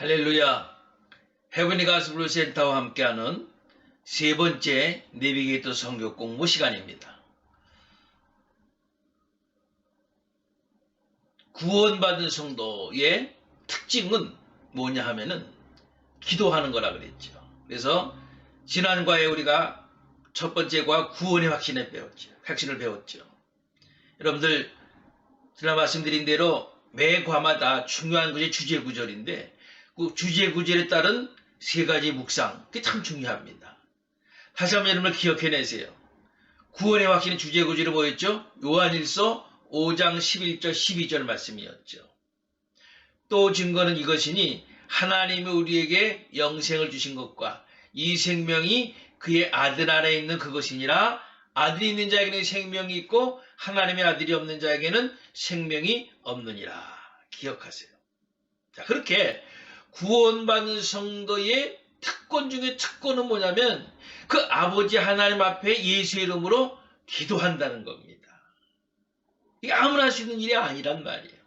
할렐루야. 헤븐리 가스블루 센터와 함께하는 세 번째 내비게이터 성교 공부 시간입니다. 구원받은 성도의 특징은 뭐냐 하면은 기도하는 거라 그랬죠. 그래서 지난과에 우리가 첫 번째 과 구원의 확신을 배웠죠. 확신을 배웠죠. 여러분들 지난 말씀드린 대로 매 과마다 중요한 것이 주제 구절인데 그 주제 구절에 따른 세 가지 묵상 그게 참 중요합니다. 다시 한번 여러분을 기억해내세요. 구원의 확신의 주제 구절이 뭐였죠? 요한일서 5장 11절 12절 말씀이었죠. 또 증거는 이것이니 하나님이 우리에게 영생을 주신 것과 이 생명이 그의 아들 안에 있는 그것이니라 아들이 있는 자에게는 생명이 있고 하나님의 아들이 없는 자에게는 생명이 없느니라. 기억하세요. 자, 그렇게 구원받은 성도의 특권 중에 특권은 뭐냐면 그 아버지 하나님 앞에 예수 이름으로 기도한다는 겁니다. 이게 아무나 할 수 있는 일이 아니란 말이에요.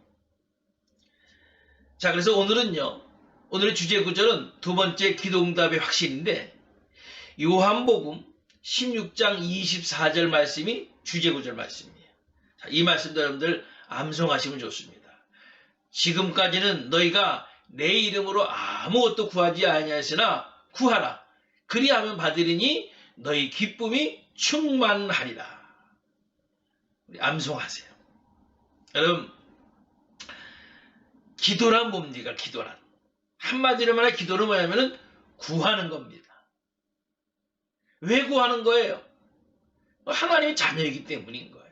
자, 그래서 오늘은요. 오늘의 주제 구절은 두 번째 기도응답의 확신인데 요한복음 16장 24절 말씀이 주제 구절 말씀이에요. 자, 이 말씀도 여러분들 암송하시면 좋습니다. 지금까지는 너희가 내 이름으로 아무것도 구하지 아니하였으나 구하라. 그리하면 받으리니 너희 기쁨이 충만하리라. 우리 암송하세요. 여러분 기도란 뭡니까? 기도란. 한마디로 말해 기도는 뭐냐면은 구하는 겁니다. 왜 구하는 거예요? 하나님의 자녀이기 때문인 거예요.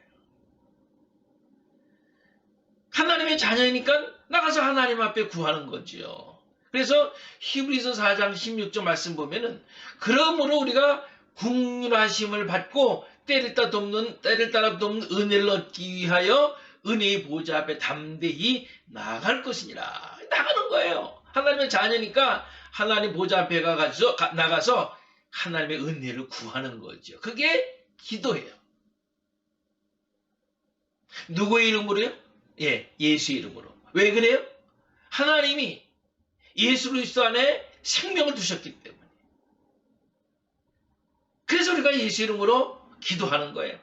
하나님의 자녀이니까 나가서 하나님 앞에 구하는 거지요. 그래서 히브리서 4장 16절 말씀 보면은 그러므로 우리가 국률하심을 받고 때를 따라 돕는 때를 따라 돕는 은혜를 얻기 위하여 은혜의 보좌 앞에 담대히 나아갈 것이니라 나가는 거예요. 하나님의 자녀니까 하나님 보좌 앞에 가서 나가서 하나님의 은혜를 구하는 거죠. 그게 기도예요. 누구의 이름으로요? 예, 예수 이름으로. 왜 그래요? 하나님이 예수 그리스도 안에 생명을 두셨기 때문에. 그래서 우리가 예수 이름으로 기도하는 거예요.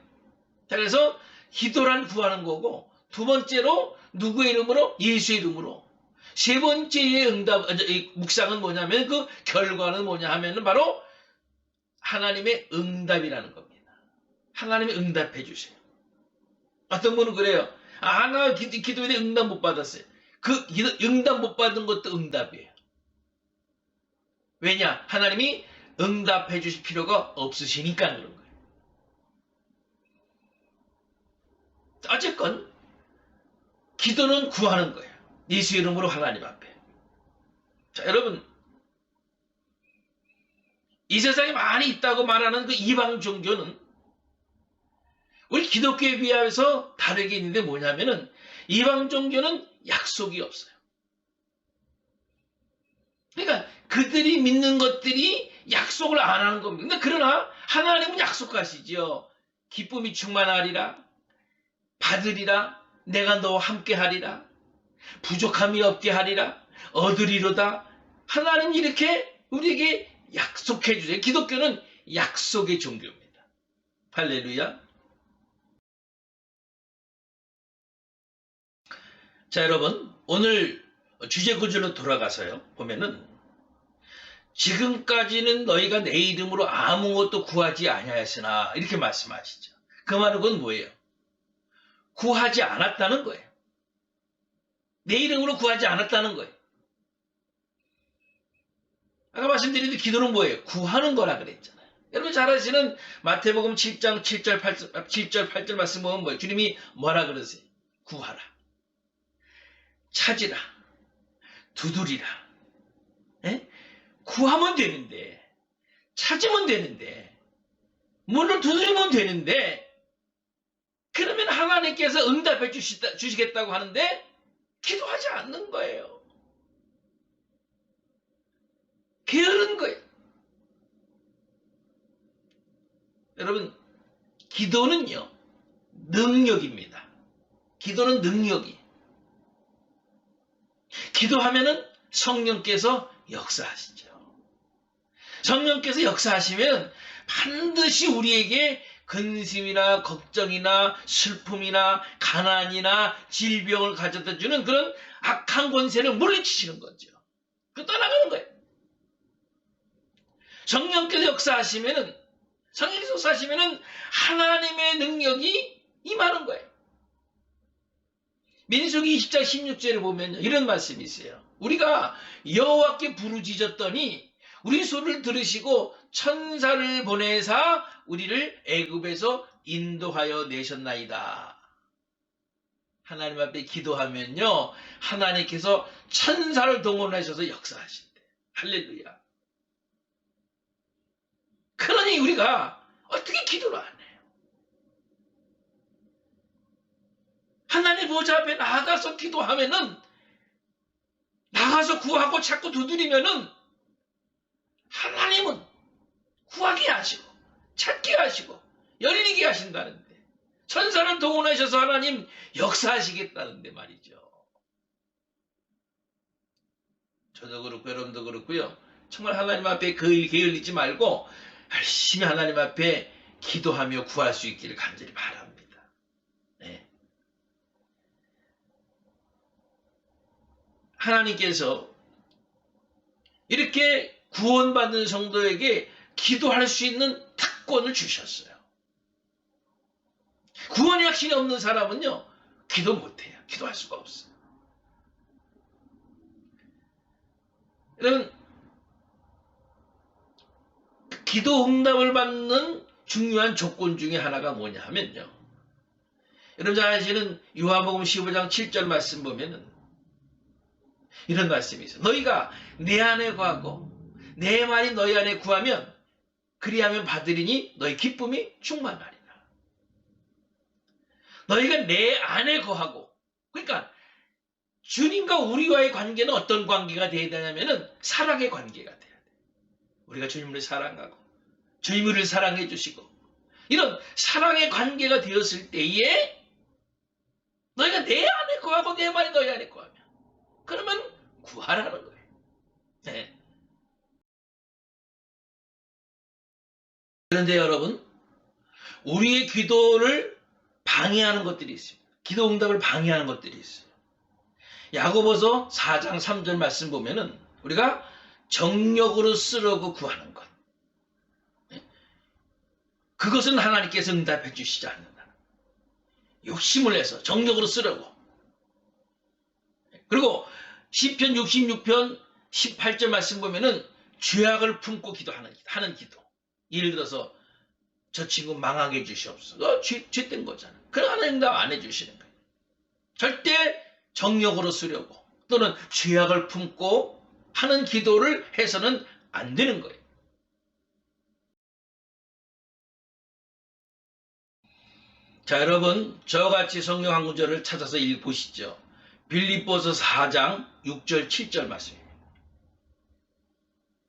자, 그래서 기도란 구하는 거고 두 번째로 누구의 이름으로? 예수 이름으로. 세 번째의 응답, 묵상은 뭐냐면 그 결과는 뭐냐 하면은 바로 하나님의 응답이라는 겁니다. 하나님이 응답해 주세요. 어떤 분은 그래요. 아, 나 기도, 에 응답 못 받았어요. 그 응답 못 받은 것도 응답이에요. 왜냐? 하나님이 응답해 주실 필요가 없으시니까 그런 거예요. 어쨌건 기도는 구하는 거예요. 예수 이름으로 하나님 앞에. 자, 여러분 이 세상에 많이 있다고 말하는 그 이방 종교는 우리 기독교에 비하여서 다르게 있는데 뭐냐면은 이방 종교는 약속이 없어요. 그러니까 그들이 믿는 것들이 약속을 안 하는 겁니다. 그러나 하나님은 약속하시지요. 기쁨이 충만하리라. 받으리라. 내가 너와 함께 하리라. 부족함이 없게 하리라. 얻으리로다. 하나님 이렇게 우리에게 약속해 주세요. 기독교는 약속의 종교입니다. 할렐루야. 자, 여러분, 오늘 주제 구조로 돌아가서요. 보면은 지금까지는 너희가 내 이름으로 아무것도 구하지 아니하였으나 이렇게 말씀하시죠. 그 말은 그건 뭐예요? 구하지 않았다는 거예요. 내 이름으로 구하지 않았다는 거예요. 아까 말씀드린 기도는 뭐예요? 구하는 거라 그랬잖아요. 여러분 잘 아시는 마태복음 7장 7절 8절, 7절 8절 말씀 보면 뭐예요? 주님이 뭐라 그러세요? 구하라. 찾으라. 두드리라. 에? 구하면 되는데 찾으면 되는데 문을 두드리면 되는데 그러면 하나님께서 응답해 주시다, 주시겠다고 하는데 기도하지 않는 거예요. 게으른 거예요. 여러분, 기도는요, 능력입니다. 기도는 능력이. 기도하면은 성령께서 역사하시죠. 성령께서 역사하시면 반드시 우리에게 근심이나 걱정이나 슬픔이나 가난이나 질병을 가져다 주는 그런 악한 권세를 물리치시는 거죠. 그 떠나가는 거예요. 성령께서 역사하시면은 성령께서 역사하시면은 하나님의 능력이 임하는 거예요. 민수기 20장 16절을 보면 이런 말씀이 있어요. 우리가 여호와께 부르짖었더니 우리 소리를 들으시고 천사를 보내사 우리를 애굽에서 인도하여 내셨나이다. 하나님 앞에 기도하면요. 하나님께서 천사를 동원하셔서 역사하신대. 할렐루야. 그러니 우리가 어떻게 기도를 안해 하나님 보좌 앞에 나가서 기도하면은 나가서 구하고 자꾸 두드리면은 하나님은 구하게 하시고 찾게 하시고 열리게 하신다는데 천사를 동원하셔서 하나님 역사하시겠다는데 말이죠. 저도 그렇고 여러분도 그렇고요. 정말 하나님 앞에 그 게을리지 말고 열심히 하나님 앞에 기도하며 구할 수 있기를 간절히 바랍니다. 네. 하나님께서 이렇게 구원받는 성도에게 기도할 수 있는 특권을 주셨어요. 구원의 확신이 없는 사람은요, 기도 못해요. 기도할 수가 없어요. 여러분, 기도 응답을 받는 중요한 조건 중에 하나가 뭐냐 하면요. 여러분 잘 아시는 요한복음 15장 7절 말씀 보면은 이런 말씀이 있어요. 너희가 내 안에 구하고 내 말이 너희 안에 구하면 그리하면 받으리니 너희 기쁨이 충만하리라. 너희가 내 안에 거하고 그러니까 주님과 우리와의 관계는 어떤 관계가 되어야 되냐면은 사랑의 관계가 돼야 돼. 우리가 주님을 사랑하고 주님을 사랑해 주시고 이런 사랑의 관계가 되었을 때에 너희가 내 안에 거하고 내 말이 너희 안에 거하면 그러면 구하라는 거예요. 네. 그런데 여러분 우리의 기도를 방해하는 것들이 있습니다. 기도 응답을 방해하는 것들이 있어요. 야고보서 4장 3절 말씀 보면은 우리가 정력으로 쓰려고 구하는 것. 그것은 하나님께서 응답해 주시지 않는다. 욕심을 내서 정력으로 쓰려고. 그리고 시편 66편 18절 말씀 보면은 죄악을 품고 기도하는 하는 기도. 예를 들어서 저 친구 망하게 해주시옵소서. 어, 죄, 죄된 거잖아. 그럼 하나님 응답 안 해주시는 거예요. 절대 정력으로 쓰려고 또는 죄악을 품고 하는 기도를 해서는 안 되는 거예요. 자, 여러분, 저같이 성경 한 구절을 찾아서 읽보시죠. 빌립보서 4장 6절 7절 말씀입니다.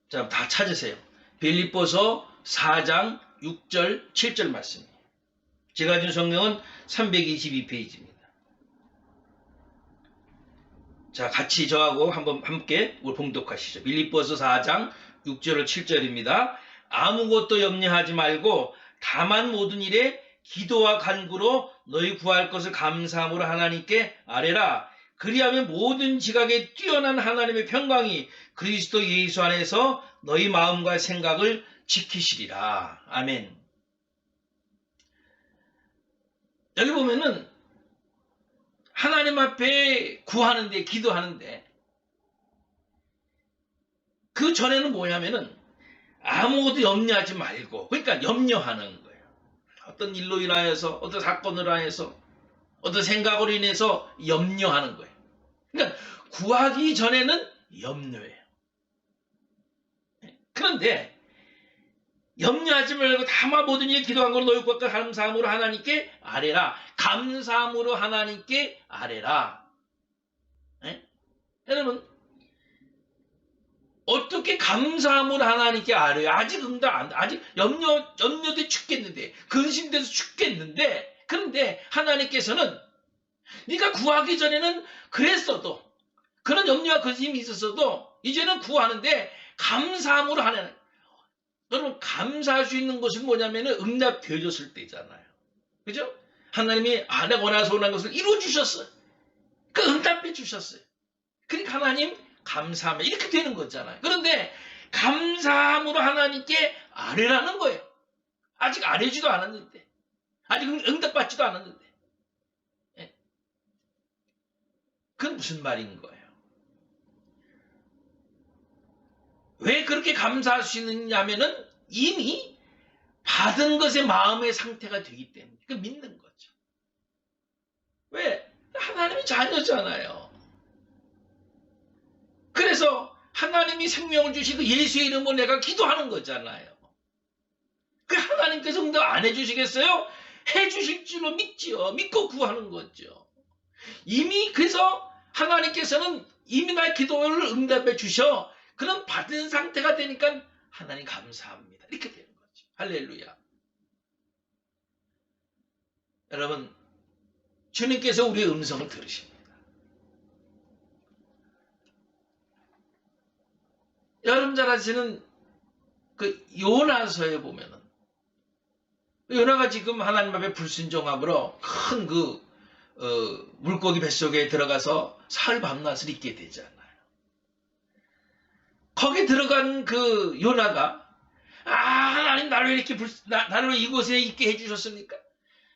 자, 다 찾으세요. 빌립보서 4장 6절 7절 말씀이에요. 제가 준 성경은 322페이지입니다. 자, 같이 저하고 한번 함께 우리 봉독하시죠. 빌립보서 4장 6절을 7절입니다. 아무것도 염려하지 말고 다만 모든 일에 기도와 간구로 너희 구할 것을 감사함으로 하나님께 아뢰라. 그리하면 모든 지각에 뛰어난 하나님의 평강이 그리스도 예수 안에서 너희 마음과 생각을 지키시리라. 아멘. 여기 보면은 하나님 앞에 구하는데 기도하는데 그 전에는 뭐냐면은 아무것도 염려하지 말고 그러니까 염려하는 거예요. 어떤 일로 인하여서 어떤 사건으로 인해서 어떤 생각으로 인해서 염려하는 거예요. 그러니까 구하기 전에는 염려해요. 그런데 염려하지 말고 다만 모든 일 기도한 걸로 너희 것과 감사함으로 하나님께 아뢰라. 감사함으로 하나님께 아뢰라. 에? 여러분 어떻게 감사함으로 하나님께 아뢰요? 아직 응답 안 아직 염려 염려돼 죽겠는데 근심돼서 죽겠는데 그런데 하나님께서는 네가 구하기 전에는 그랬어도 그런 염려와 근심이 있었어도 이제는 구하는데 감사함으로 하는 여러분 감사할 수 있는 것은 뭐냐면은 응답되어졌을 때잖아요. 그죠? 하나님이 아 내가 원하서 원한 것을 이루어 주셨어요. 그 응답해 주셨어요. 그러니까 하나님 감사하면 이렇게 되는 거잖아요. 그런데 감사함으로 하나님께 아뢰라는 거예요. 아직 아뢰지도 않았는데 아직 응- 응답받지도 않았는데 예. 그건 무슨 말인 거예요? 왜 그렇게 감사할 수 있느냐면은 이미 받은 것의 마음의 상태가 되기 때문에 그 믿는 거죠. 왜? 하나님이 자녀잖아요. 그래서 하나님이 생명을 주시고 예수의 이름으로 내가 기도하는 거잖아요. 그 하나님께서 응답 안 해주시겠어요? 해주실 줄로 믿지요. 믿고 구하는 거죠. 이미 그래서 하나님께서는 이미 나의 기도를 응답해 주셔. 그런 받은 상태가 되니까 하나님 감사합니다. 이렇게 되는 거죠. 할렐루야. 여러분, 주님께서 우리의 음성을 들으십니다. 여러분 잘 아시는 그 요나서에 보면은 요나가 지금 하나님 앞에 불순종함으로 큰그 물고기 뱃속에 들어가서 사흘 밤낮을 있게 되잖아요. 거기 들어간 그 요나가 아 하나님 나를 왜 이렇게 불, 나, 나를 왜 이곳에 있게 해주셨습니까?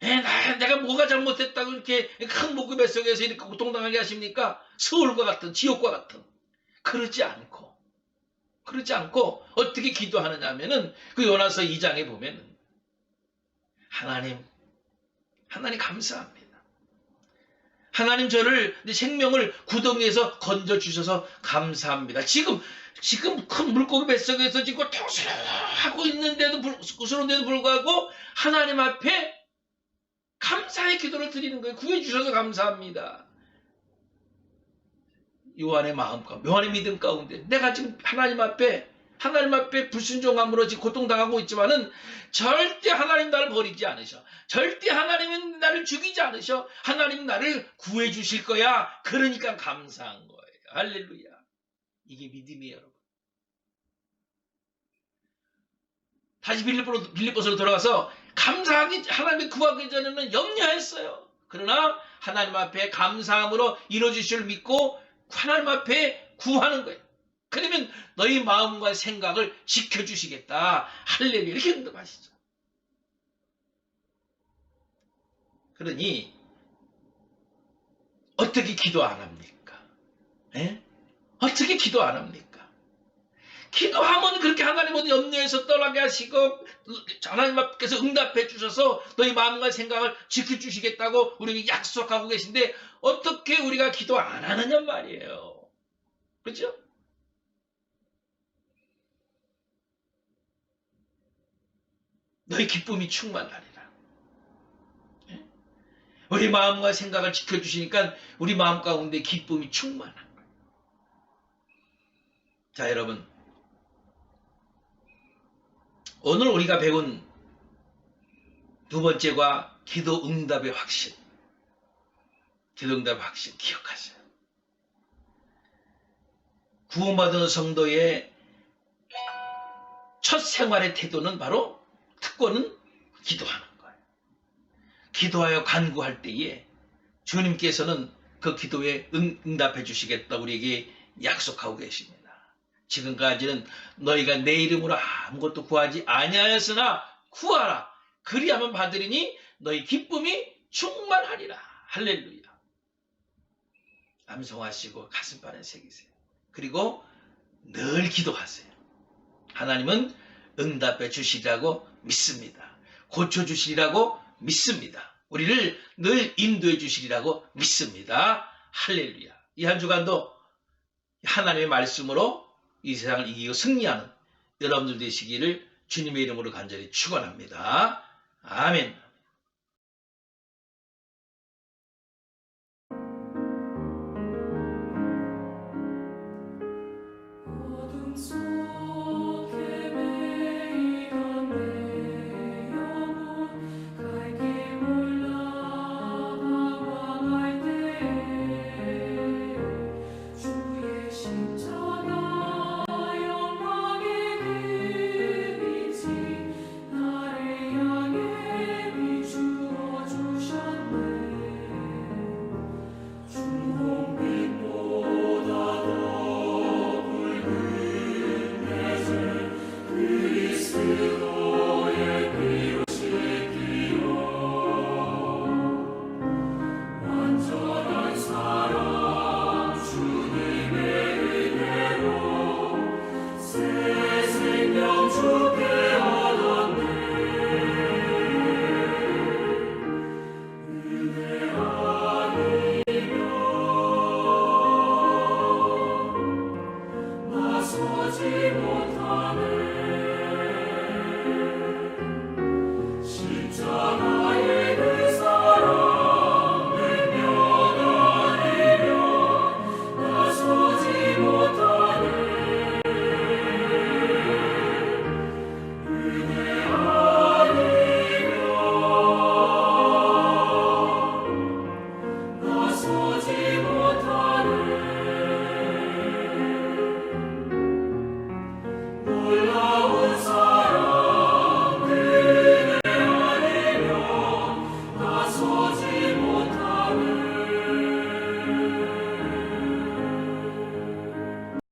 에, 나, 내가 뭐가 잘못했다고 이렇게 큰 물고기 뱃속에서 이렇게 고통당하게 하십니까? 서울과 같은 지옥과 같은 그러지 않고 그러지 않고 어떻게 기도하느냐 하면은 그 요나서 2장에 보면은 하나님 하나님 감사합니다. 하나님 저를 내 생명을 구덩이에서 건져 주셔서 감사합니다. 지금 지금 큰 물고기 뱃속에서 지금 고통스러워하고 있는데도 불, 스러운데도 불구하고 하나님 앞에 감사의 기도를 드리는 거예요. 구해 주셔서 감사합니다. 요한의 마음과 요한의 믿음 가운데 내가 지금 하나님 앞에 하나님 앞에 불순종함으로 지금 고통당하고 있지만은 절대 하나님 나를 버리지 않으셔. 절대 하나님은 나를 죽이지 않으셔. 하나님 나를 구해 주실 거야. 그러니까 감사한 거예요. 할렐루야. 이게 믿음이에요, 여러분. 다시 빌립보로, 빌립보서로 돌아가서 감사하기 하나님이 구하기 전에는 염려했어요. 그러나 하나님 앞에 감사함으로 이루어질 줄 믿고 하나님 앞에 구하는 거예요. 그러면 너희 마음과 생각을 지켜주시겠다. 할렐루야. 이렇게 응답하시죠. 그러니 어떻게 기도 안 합니까? 예? 어떻게 기도 안 합니까? 기도하면 그렇게 하나님은 염려에서 떠나게 하시고 하나님 앞께서 응답해 주셔서 너희 마음과 생각을 지켜주시겠다고 우리에게 약속하고 계신데 어떻게 우리가 기도 안 하느냐 말이에요. 그렇죠? 너희 기쁨이 충만하리라. 예? 우리 마음과 생각을 지켜주시니까 우리 마음 가운데 기쁨이 충만한 거예요. 자, 여러분. 오늘 우리가 배운 두 번째가 기도 응답의 확신. 기도 응답의 확신 기억하세요. 구원받은 성도의 첫 생활의 태도는 바로 특권은 기도하는 거예요. 기도하여 간구할 때에 주님께서는 그 기도에 응, 응답해 주시겠다 우리에게 약속하고 계십니다. 지금까지는 너희가 내 이름으로 아무것도 구하지 아니하였으나 구하라. 그리하면 받으리니 너희 기쁨이 충만하리라. 할렐루야. 암송하시고 가슴판에 새기세요. 그리고 늘 기도하세요. 하나님은 응답해 주시리라고 믿습니다. 고쳐 주시리라고 믿습니다. 우리를 늘 인도해 주시리라고 믿습니다. 할렐루야. 이 한 주간도 하나님의 말씀으로 이 세상을 이기고 승리하는 여러분들 되시기를 주님의 이름으로 간절히 축원합니다. 아멘.